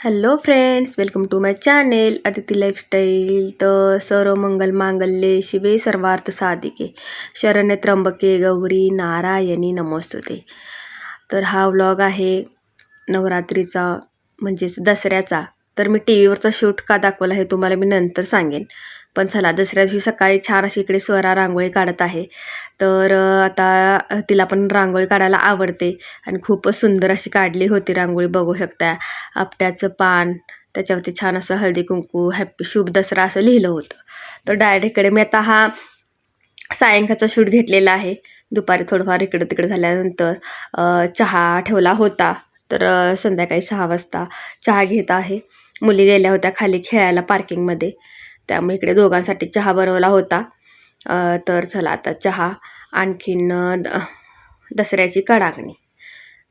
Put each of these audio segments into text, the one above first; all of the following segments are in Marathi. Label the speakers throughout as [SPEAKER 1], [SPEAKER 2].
[SPEAKER 1] Hello friends welcome to my channel Aditi lifestyle तर सर्व मंगल मांगल्ये शिवे सर्वार्थ साधिके शरण्य त्र्यंबके गौरी नारायणी नमोस्तुते तर हा व्लॉग आहे नवरात्रीचा म्हणजेच दसऱ्याचा. तर मी टी व्हीवरचा शूट का दाखवला हे तुम्हाला मी नंतर सांगेन. पण चला दसऱ्या दिवशी सकाळी छान अशी इकडे स्वरा रांगोळी काढत आहे. तर आता तिला पण रांगोळी काढायला आवडते आणि खूपच सुंदर अशी काढली होती रांगोळी बघू शकता. आपट्याचं पान त्याच्यावरती छान असं हळदी कुंकू हॅप्पी शुभ दसरा असं लिहिलं होतं. तर डायरेक्ट इकडे मी आता हा सायंकाळचा शूट घेतलेला आहे. दुपारी थोडंफार इकडं तिकडं झाल्यानंतर चहा ठेवला होता. तर संध्याकाळी सहा वाजता चहा घेत आहे. मुली गेल्या होत्या खाली खेळायला पार्किंगमध्ये. त्यामुळे इकडे दोघांसाठी चहा बनवला होता. तर चला आता चहा. आणखीन द- दसऱ्याची कडाकणी.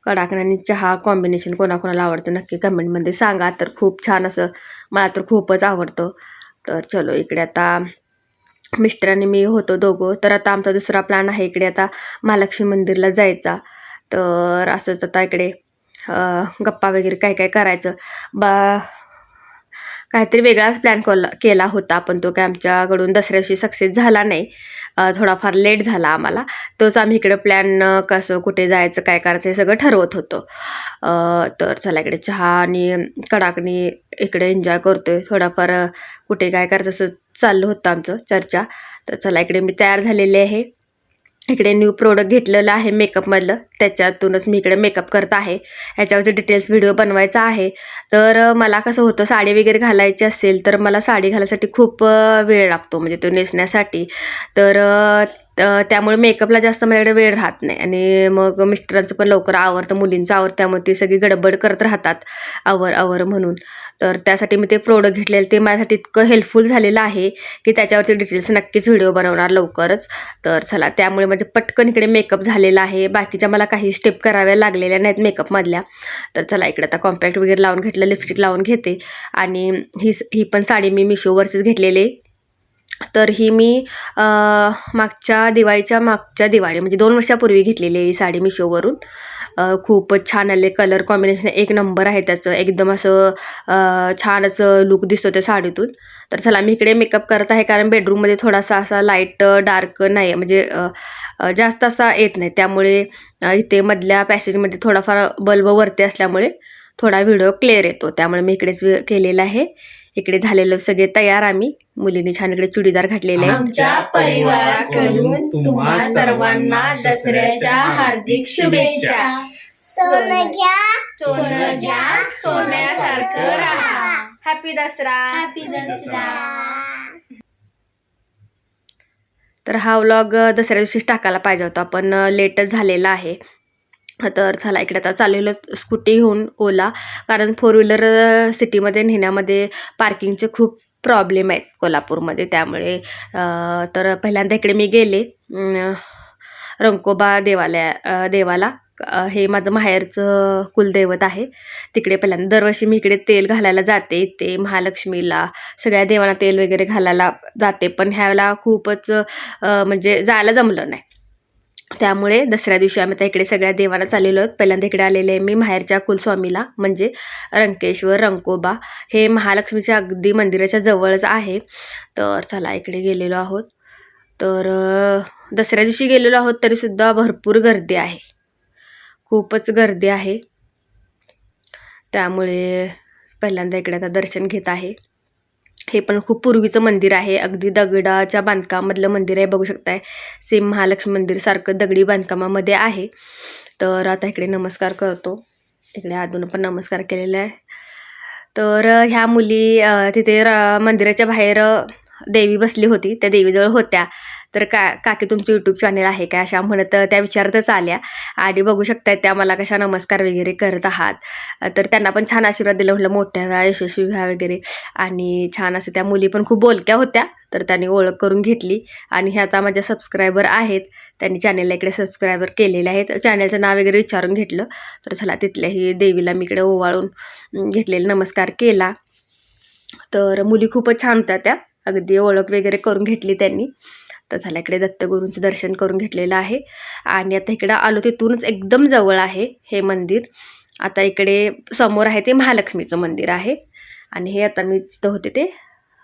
[SPEAKER 1] कडाकणी आणि चहा कॉम्बिनेशन कोणाकोणाला आवडतं नक्की कमेंटमध्ये सांगा. तर खूप छान असं मला तर खूपच आवडतं. तर चलो इकडे आता मिस्टरांनी मी होतो दोघं. तर आता आमचा दुसरा प्लॅन आहे इकडे आता महालक्ष्मी मंदिरला जायचा. तर असंच आता इकडे गप्पा वगैरे काय काय करायचं. बा काहीतरी वेगळाच प्लॅन केला केला होता पण तो काय आमच्याकडून दसऱ्याशी सक्सेस झाला नाही. थोडाफार लेट झाला आम्हाला. तोच आम्ही इकडे प्लॅन कसं कुठे जायचं काय करायचं हे सगळं ठरवत होतो. तर चला इकडे चहा आणि कडाकणी इकडे एन्जॉय करतोय. थोडाफार कुठे काय करायचं असं चाललं होतं आमचं चर्चा. तर चला इकडे मी तयार झालेले आहे. इकडे न्यू प्रोडक्ट घेतलेलं आहे मेकअपमधलं त्याच्यातूनच मी इकडे मेकअप करत आहे. याच्यावरचे डिटेल्स व्हिडिओ बनवायचा आहे. तर मला कसं होतं साडी वगैरे घालायची असेल तर मला साडी घालायसाठी खूप वेळ लागतो. म्हणजे तो नेसण्यासाठी. तर तर त्यामुळे मेकअपला जास्त माझ्याकडे वेळ राहत नाही. आणि मग मिस्टरांचं पण लवकर आवडतं मुलींचं आवडतं त्यामुळे ती सगळी गडबड करत राहतात आवर आवर म्हणून. तर त्यासाठी मी ते प्रोडक्ट घेतलेलं ते माझ्यासाठी इतकं हेल्पफुल झालेलं आहे की त्याच्यावरती डिटेल्स नक्कीच व्हिडिओ बनवणार लवकरच. तर चला त्यामुळे म्हणजे पटकन इकडे मेकअप झालेला आहे. बाकीच्या मला काही स्टेप कराव्या लागलेल्या नाहीत मेकअपमधल्या तर चला इकडे आता कॉम्पॅक्ट वगैरे लावून घेतलं लिपस्टिक लावून घेते. आणि ही ही पण साडी मी मिशोवरचीच घेतलेली आहे. तर ही मी मागच्या दिवाळीच्या मागच्या दिवाळी म्हणजे दोन वर्षापूर्वी घेतलेली आहे ही साडी मिशोवरून खूपच छान आले. कलर कॉम्बिनेशन एक नंबर आहे त्याचं. एकदम असं छान असं लुक दिसतो त्या साडीतून. तर चला मी इकडे मेकअप करत आहे कारण बेडरूममध्ये थोडासा असा लाइट डार्क नाही म्हणजे जास्त असा येत नाही. त्यामुळे इथे मधल्या पॅसेजमध्ये थोडाफार बल्ब वरती असल्यामुळे थोडा व्हिडिओ क्लिअर येतो. त्यामुळे मी इकडेच केलेला आहे. इकडे झालेलं सगळे तयार आम्ही. मुलींनी छान इकडे चुडीदार घातलेले आहे
[SPEAKER 2] आमच्या परिवाराकडून तुम्हा सर्वांना दसऱ्याच्या हार्दिक शुभेच्छा.
[SPEAKER 3] सोनं घ्या
[SPEAKER 2] सोनं घ्या सोन्यासारखं राहा.
[SPEAKER 1] हॅपी दसरा.
[SPEAKER 3] हॅपी दसरा.
[SPEAKER 1] तर हा व्लॉग दसऱ्या दिवशीच टाकायला पाहिजे होता पण लेटच झालेला आहे. तर चला इकडे आता चाललेलं स्कूटी घेऊन ओला. कारण फोर व्हीलर सिटीमध्ये नेण्यामध्ये पार्किंगचे खूप प्रॉब्लेम आहेत कोल्हापूरमध्ये. त्यामुळे तर पहिल्यांदा इकडे मी गेले रंकोबा देवालया देवाला. हे माझं माहेरचं कुलदैवत आहे. तिकडे पहिल्यांदा दरवर्षी मी इकडे तेल घालायला जाते ते महालक्ष्मीला. सगळ्या देवांना तेल वगैरे घालायला जाते. पण ह्यावेळेला खूपच म्हणजे जायला जमलं नाही. त्यामुळे दसऱ्या दिवशी आम्ही आता इकडे सगळ्या देवाला चाललेलो आहोत. पहिल्यांदा इकडे आलेले आहे मी माहेरच्या कुलस्वामीला म्हणजे रंकेश्वर रंकोबा हे महालक्ष्मीच्या अगदी मंदिराच्या जवळच आहे. तर चला इकडे गेलेलो आहोत. तर दसऱ्या दिवशी गेलेलो आहोत तरीसुद्धा भरपूर गर्दी आहे. खूपच गर्दी आहे. त्यामुळे पहिल्यांदा इकडे आता दर्शन घेत आहे. हे पण खूप पूर्वीचं मंदिर आहे. अगदी दगडाच्या बांधकामामधलं मंदिर आहे. बघू शकताय. सेम महालक्ष्मी मंदिर सारखं दगडी बांधकामामध्ये आहे. तर आता इकडे नमस्कार करतो. इकडे अजून पण नमस्कार केलेला आहे. तर ह्या मुली तिथे र मंदिराच्या बाहेर देवी बसली होती त्या देवीजवळ होत्या. तर का काकी तुमचं यूट्यूब चॅनेल आहे का? अशा म्हणत त्या विचारतच आल्या. आणि बघू शकताय त्या मला कशा नमस्कार वगैरे करत आहात. तर त्यांना पण छान आशीर्वाद दिला म्हटलं मोठ्या व्या यशस्वी व्या वगैरे. आणि छान असं त्या मुली पण खूप बोलक्या होत्या. तर त्यांनी ओळख करून घेतली. आणि ह्या आता माझ्या सबस्क्रायबर आहेत. त्यांनी चॅनेलला इकडे सबस्क्रायबर केलेले आहेत. चॅनेलचं नाव वगैरे विचारून घेतलं. तर चला तिथल्याही देवीला मी इकडे ओवाळून घेतलेला नमस्कार केला. तर मुली खूपच छान होत्या त्या. अगदी ओळख वगैरे करून घेतली त्यांनी. तर झाला इकडे दत्तगुरूंचं दर्शन करून घेतलेलं आहे. आणि आता इकडं आलो तिथूनच एकदम जवळ आहे हे मंदिर. आता इकडे समोर आहे ते महालक्ष्मीचं मंदिर आहे. आणि हे आता मी तिथं होते ते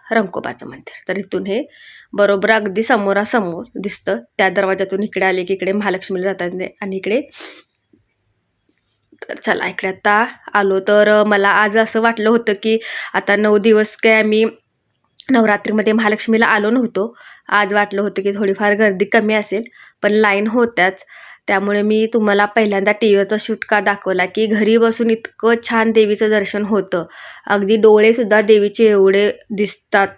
[SPEAKER 1] रंकोबाचं मंदिर. तर इथून हे बरोबर अगदी समोरासमोर दिसतं. त्या दरवाजातून इकडे आले की इकडे महालक्ष्मीला जातात आणि इकडे तर चला इकडे आता आलो. तर मला आज असं वाटलं होतं की आता नऊ दिवस काय आम्ही नवरात्रीमध्ये महालक्ष्मीला आलो नव्हतो. आज वाटलं होतं की थोडीफार गर्दी कमी असेल पण लाईन होत्याच. त्यामुळे मी तुम्हाला पहिल्यांदा टी व्हीवरचा शूट का दाखवला की घरी बसून इतकं छान देवीचं दर्शन होतं. अगदी डोळेसुद्धा देवीचे एवढे दिसतात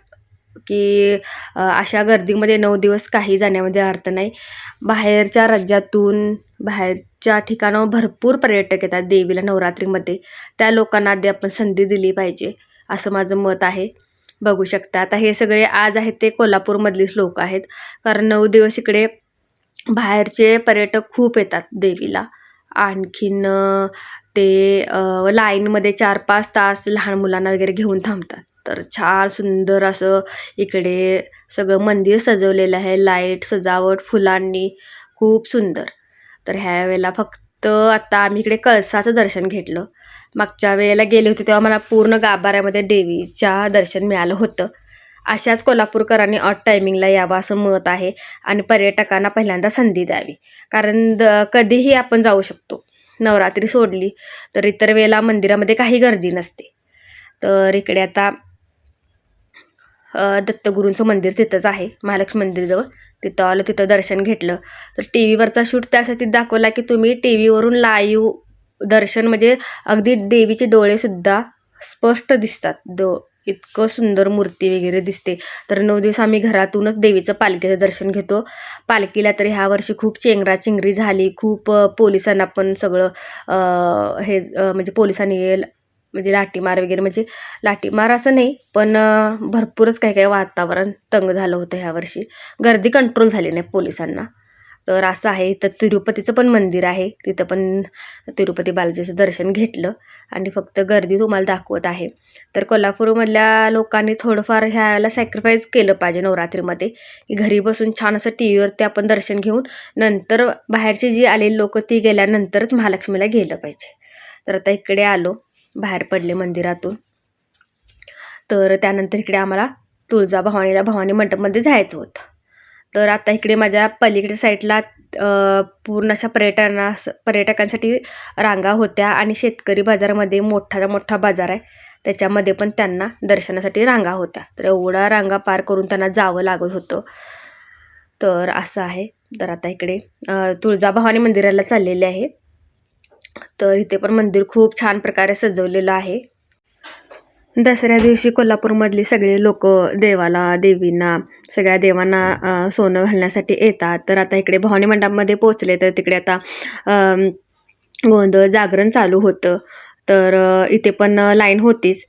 [SPEAKER 1] की अशा गर्दीमध्ये नऊ दिवस काही जाण्यामध्ये अर्थ नाही. बाहेरच्या राज्यातून बाहेरच्या ठिकाणावर भरपूर पर्यटक येतात देवीला नवरात्रीमध्ये. त्या लोकांना आधी आपण संधी दिली पाहिजे असं माझं मत आहे. बघू शकता. आता हे सगळे आज आहेत ते कोल्हापूरमधलीच लोक आहेत. कारण नऊ दिवस इकडे बाहेरचे पर्यटक खूप येतात देवीला. आणखीन ते लाईनमध्ये चार पाच तास लहान मुलांना वगैरे घेऊन थांबतात. तर छान सुंदर असं इकडे सगळं मंदिर सजवलेलं आहे. लाइट सजावट फुलांनी खूप सुंदर. तर ह्या वेळेला फक्त आता आम्ही इकडे कळसाचं दर्शन घेतलं. मागच्या वेळेला गेले होते तेव्हा मला पूर्ण गाभाऱ्यामध्ये देवीच्या दर्शन मिळालं होतं. अशाच कोल्हापूरकरांनी ऑट टायमिंगला यावं असं मत आहे आणि पर्यटकांना पहिल्यांदा संधी द्यावी. कारण द कधीही आपण जाऊ शकतो. नवरात्री सोडली तर इतर वेळेला मंदिरामध्ये काही गर्दी नसते. तर इकडे आता दत्तगुरूंचं मंदिर तिथंच आहे महालक्ष्मी मंदिरजवळ तिथं आलं तिथं दर्शन घेतलं. तर टी व्हीवरचा शूट त्यासाठी दाखवला की तुम्ही टी व्हीवरून लाईव्ह दर्शन म्हणजे अगदी देवीचे डोळेसुद्धा स्पष्ट दिसतात. दो इतकं सुंदर मूर्ती वगैरे दिसते. तर नऊ दिवस आम्ही घरातूनच देवीचं पालखीचं दर्शन घेतो. पालखीला तर ह्या वर्षी खूप चेंगराचेंगरी झाली. खूप पोलिसांना पण सगळं हे म्हणजे पोलिसांनी म्हणजे लाठीमार वगैरे म्हणजे लाठीमार असं नाही पण भरपूरच काही काही वातावरण तंग झालं होतं ह्या वर्षी. गर्दी कंट्रोल झाली नाही पोलिसांना. तर असं आहे. इथं तिरुपतीचं पण मंदिर आहे. तिथं पण तिरुपती बालाजीचं दर्शन घेतलं आणि फक्त गर्दी तुम्हाला दाखवत आहे. तर कोल्हापूरमधल्या लोकांनी थोडंफार ह्याला सॅक्रिफाईस केलं पाहिजे नवरात्रीमध्ये. की घरी बसून छान असं टी व्हीवरती आपण दर्शन घेऊन नंतर बाहेरची जी आलेली लोकं ती गेल्यानंतरच महालक्ष्मीला गेलं पाहिजे. तर आता इकडे आलो. बाहेर पडले मंदिरातून. तर त्यानंतर इकडे आम्हाला तुळजाभवानीला भवानी मंडपमध्ये जायचं होतं. तर आता इकडे माझ्या पलीकडे साईडला पूर्ण अशा पर्यटना पर्यटकांसाठी रांगा होत्या आणि शेतकरी बाजारामध्ये मोठा मोठा बाजार आहे. त्याच्यामध्ये पण त्यांना दर्शनासाठी रांगा होत्या. तर एवढा रांगा पार करून त्यांना जावं लागत होतं. तर असं आहे. तर आता इकडे तुळजाभवानी मंदिराला चाललेले आहे. तर इथे पण मंदिर खूप छान प्रकारे सजवलेलं आहे. दसऱ्या दिवशी कोल्हापूरमधली सगळे लोक देवाला देवींना सगळ्या देवांना सोनं घालण्यासाठी येतात. तर आता इकडे भवानी मंडपमध्ये पोचले तर तिकडे आता गोंधळ जागरण चालू होतं. तर इथे पण लाईन होतीच.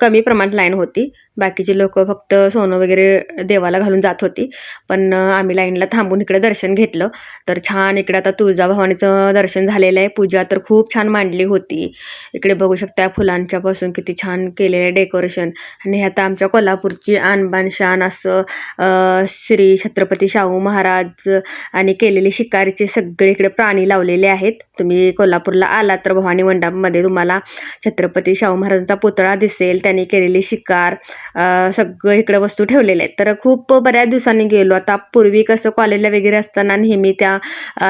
[SPEAKER 1] कमी प्रमाणात लाईन होती. बाकीचे लोक फक्त सोनं वगैरे देवाला घालून जात होती. पण आम्ही लाईनला थांबून इकडे दर्शन घेतलं. तर छान इकडे आता तुळजाभवानीचं दर्शन झालेलं आहे. पूजा तर खूप छान मांडली होती. इकडे बघू शकता फुलांच्या पासून किती छान केलेलं आहे डेकोरेशन. आणि हे आता आमच्या कोल्हापूरची आणबान शान असं श्री छत्रपती शाहू महाराज आणि केलेले शिकारीचे सगळे इकडे प्राणी लावलेले आहेत. तुम्ही कोल्हापूरला आलात तर भवानी मंडपमध्ये तुम्हाला छत्रपती शाहू महाराजांचा पुतळा दिसेल. त्यांनी केलेली शिकार सगळं इकडं वस्तू ठेवलेल्या आहेत. तर खूप बऱ्याच दिवसांनी गेलो. आता पूर्वी कसं कॉलेजला वगैरे असताना नेहमी त्या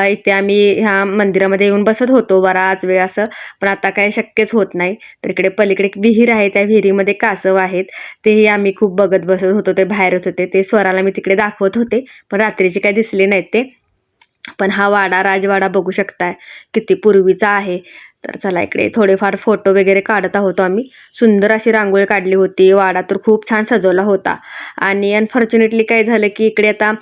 [SPEAKER 1] इथे आम्ही ह्या मंदिरामध्ये येऊन बसत होतो. बराच वेळ असं पण आता काही शक्यच होत नाही. तर इकडे पलीकडे एक विहीर आहे. त्या विहिरीमध्ये कासव आहेत. तेही आम्ही खूप बघत बसत होतो. ते बाहेरच होते. ते स्वराला मी तिकडे दाखवत होते. पण रात्रीचे काय दिसले नाहीत ते. पण हा वाडा राजवाडा बघू शकताय. किती पूर्वीचा आहे. तर चला इकडे थोडेफार फोटो वगैरे काढत आहोत आम्ही. सुंदर अशी रांगोळी काढली होती. वाडा तर खूप छान सजवला होता. आणि अनफॉर्च्युनेटली काय झालं की इकडे आता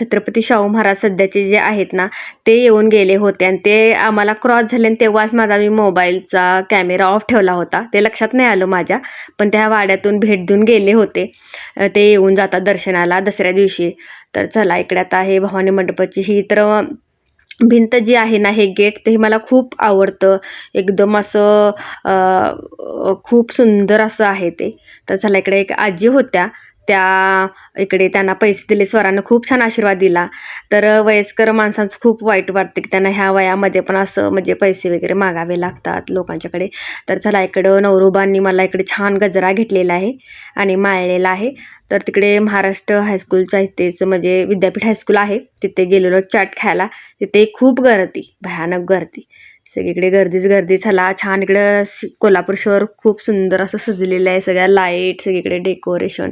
[SPEAKER 1] छत्रपती शाहू महाराज सध्याचे जे आहेत ना ते येऊन गेले होते. आणि ते आम्हाला क्रॉस झाले आणि तेव्हाच माझा मी मोबाईलचा कॅमेरा ऑफ ठेवला होता. ते लक्षात नाही आलं माझ्या. पण त्या वाड्यातून भेट देऊन गेले होते. ते येऊन जातात दर्शनाला दसऱ्या दिवशी. तर चला इकडे आता हे भवानी मंडपाची ही तर भिंत जी आहे ना हे गेट ते मला खूप आवडतं. एकदम असं खूप सुंदर असं आहे ते. तर चला इकडे एक आजी होत्या. त्या इकडे त्यांना पैसे दिले स्वरानं खूप छान आशीर्वाद दिला. तर वयस्कर माणसांचं खूप वाईट वाटते की त्यांना ह्या वयामध्ये पण असं म्हणजे पैसे वगैरे मागावे लागतात लोकांच्याकडे. तर चला इकडं नवरोबांनी मला इकडे छान गजरा घेतलेला आहे आणि माळलेला आहे. तर तिकडे महाराष्ट्र हायस्कूलच्या इथेच म्हणजे विद्यापीठ हायस्कूल आहे. तिथे गेलेलो चाट खायला. तिथे खूप गर्दी भयानक गर्दी. सगळीकडे गर्दीच गर्दी. झाला छान इकडं कोल्हापूर शहर खूप सुंदर असं सजलेलं आहे सगळ्या लाइट सगळीकडे डेकोरेशन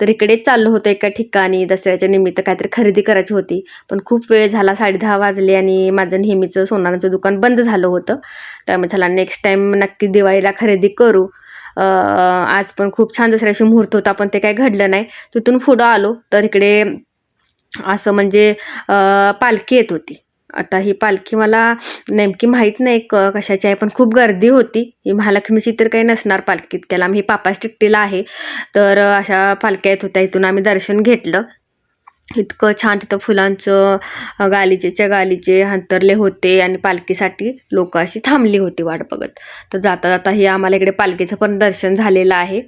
[SPEAKER 1] तर इकडेच चाललो होतं एका ठिकाणी दसऱ्याच्या निमित्त काहीतरी खरेदी करायची होती. पण खूप वेळ झाला साडेदहा वाजले आणि माझं नेहमीचं सोनाराचं दुकान बंद झालं होतं. त्यामुळे झाला नेक्स्ट टाईम नक्की दिवाळीला खरेदी करू. आज पण खूप छान दसऱ्याशी मुहूर्त होता पण ते काही घडलं नाही. तिथून पुढं आलो तर इकडे असं म्हणजे पालखी येत होती. आता ही पालखी मला नेमकी माहीत नाही क कशाची आहे पण खूप गर्दी होती. ही महालक्ष्मीची तर काही नसणार पालखीत त्याला आम्ही पापा टिकटीला आहे. तर अशा पालख्या येत होत्या. इथून आम्ही दर्शन घेतलं. इतकं छान तिथं फुलांचं गालिचेच्या गालीचेच्या गालीचे हंतरले होते आणि पालखीसाठी लोक अशी थांबली होती वाट बघत. तर जाता जाता हे आम्हाला इकडे पालखीचं पण दर्शन झालेलं आहे.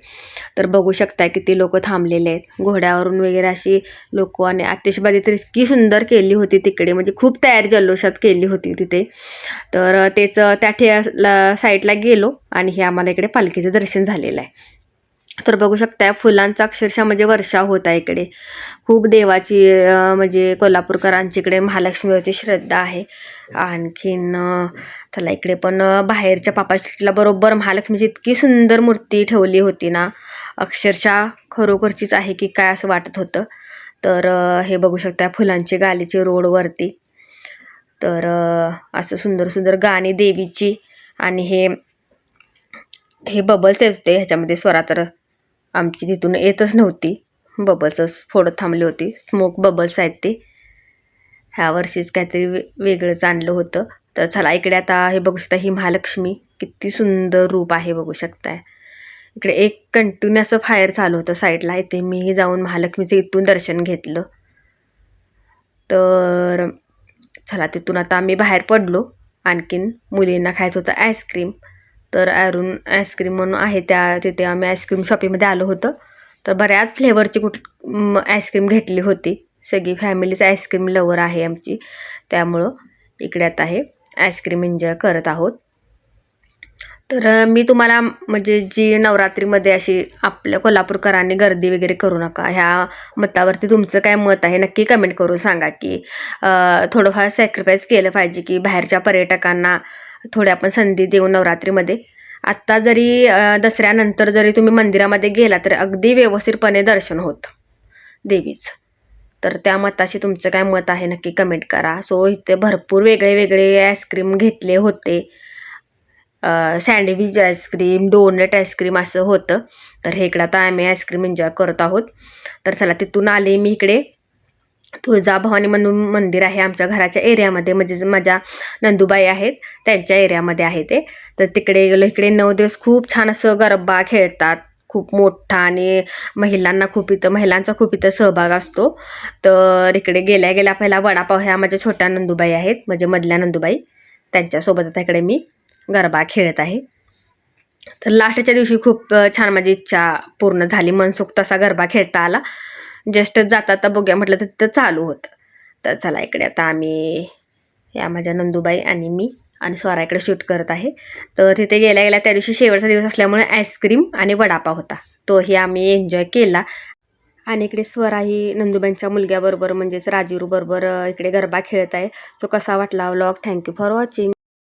[SPEAKER 1] तर बघू शकताय किती लोक थांबलेले आहेत. घोड्यावरून वगैरे अशी लोक आणि आतिषबाजी तर इतकी सुंदर केली होती तिकडे. म्हणजे खूप तयारी जल्लोषात केली होती तिथे. तर तेच त्या ठे साईडला गेलो आणि हे आम्हाला इकडे पालखीचं दर्शन झालेलं आहे. तर बघू शकताय फुलांचा अक्षरशः म्हणजे वर्षाव आहे इकडे. खूप देवाची म्हणजे कोल्हापूरकरांची इकडे महालक्ष्मीवरची श्रद्धा आहे. आणखीन त्याला इकडे पण बाहेरच्या पापा स्ट्रीटला बरोबर महालक्ष्मीची इतकी सुंदर मूर्ती ठेवली होती ना अक्षरशः खरोखरचीच आहे की काय असं वाटत होतं. तर हे बघू शकता फुलांची गालीची रोडवरती तर असं सुंदर सुंदर गाणी देवीची आणि हे हे बबल्स येत होते ह्याच्यामध्ये स्वरा तर आमची तिथून येतच नव्हती. बबल्सच फोडत थांबली होती. स्मोक बबल्स आहेत ते. ह्या वर्षीच काहीतरी वे वेगळंच आणलं होतं. तर चला इकडे आता हे बघू शकता ही महालक्ष्मी किती सुंदर रूप आहे बघू शकताय. इकडे एक कंटिन्यू असं फायर चालू होतं साईडला इथे मीही जाऊन महालक्ष्मीचं इथून दर्शन घेतलं. तर चला तिथून आता आम्ही बाहेर पडलो. आणखीन मुलींना खायचं होतं आईस्क्रीम तर अरुण आईस्क्रीम म्हणून आहे त्या तिथे आम्ही आईस्क्रीम शॉपीमध्ये आलो होतं. तर बऱ्याच फ्लेवरची कुठ आईस्क्रीम घेतली होती. सगळी फॅमिलीच आईस्क्रीम लवर आहे आमची. त्यामुळं इकडे आता आहे आईस्क्रीम एन्जॉय करत आहोत. तर मी तुम्हाला म्हणजे जी नवरात्रीमध्ये अशी आपल्या कोल्हापूरकरांनी गर्दी वगैरे करू नका. ह्या मतावरती तुमचं काय मत आहे? नक्की कमेंट करून सांगा की थोडंफार सॅक्रिफाईस केलं पाहिजे की बाहेरच्या पर्यटकांना थोड्या आपण संधी देऊ नवरात्रीमध्ये. आत्ता जरी दसऱ्यानंतर जरी तुम्ही मंदिरामध्ये गेला तर अगदी व्यवस्थितपणे दर्शन होतं. देवीचं. तर त्या मताशी तुमचं काय मत आहे नक्की कमेंट करा. सो इथे भरपूर वेगळे वेगळे आईस्क्रीम घेतले होते. सँडविच आईस्क्रीम डोनट आईस्क्रीम असं होतं. तर हे इकडं आता आम्ही आईस्क्रीम एन्जॉय करत आहोत. तर चला तिथून आले मी इकडे. तुळजाभवानी म्हणून मंदिर आहे आमच्या घराच्या एरियामध्ये. म्हणजे माझ्या नंदुबाई आहेत त्यांच्या एरियामध्ये आहे ते. तर तिकडे गेलो इकडे नऊ दिवस खूप छान असं गरबा खेळतात. खूप मोठा आणि महिलांना खूप इथं महिलांचा खूप इथं सहभाग असतो. तर इकडे गेल्या गेल्या पहिला वडापाव ह्या माझ्या छोट्या नंदुबाई आहेत म्हणजे मधल्या नंदुबाई. त्यांच्यासोबत आता इकडे मी गरबा खेळत आहे. तर लास्टच्या दिवशी खूप छान माझी इच्छा पूर्ण झाली. मनसोक्त असा गरबा खेळता आला. जस्ट जाता आता बघूया म्हटलं तर तिथं चालू होतं. तर चला इकडे आता आम्ही या माझ्या नंदूबाई आणि मी आणि स्वरा इकडे शूट करत आहे. तर तिथे गेल्या गेल्या त्या दिवशी शेवटचा दिवस असल्यामुळे आईस्क्रीम आणि वडापाव होता. तोही आम्ही एन्जॉय केला. आणि इकडे स्वरा ही नंदुबाईंच्या मुलग्याबरोबर म्हणजेच राजीरूबरोबर इकडे गरबा खेळत आहे. सो कसा वाटला व्लॉग थँक्यू फॉर वॉचिंग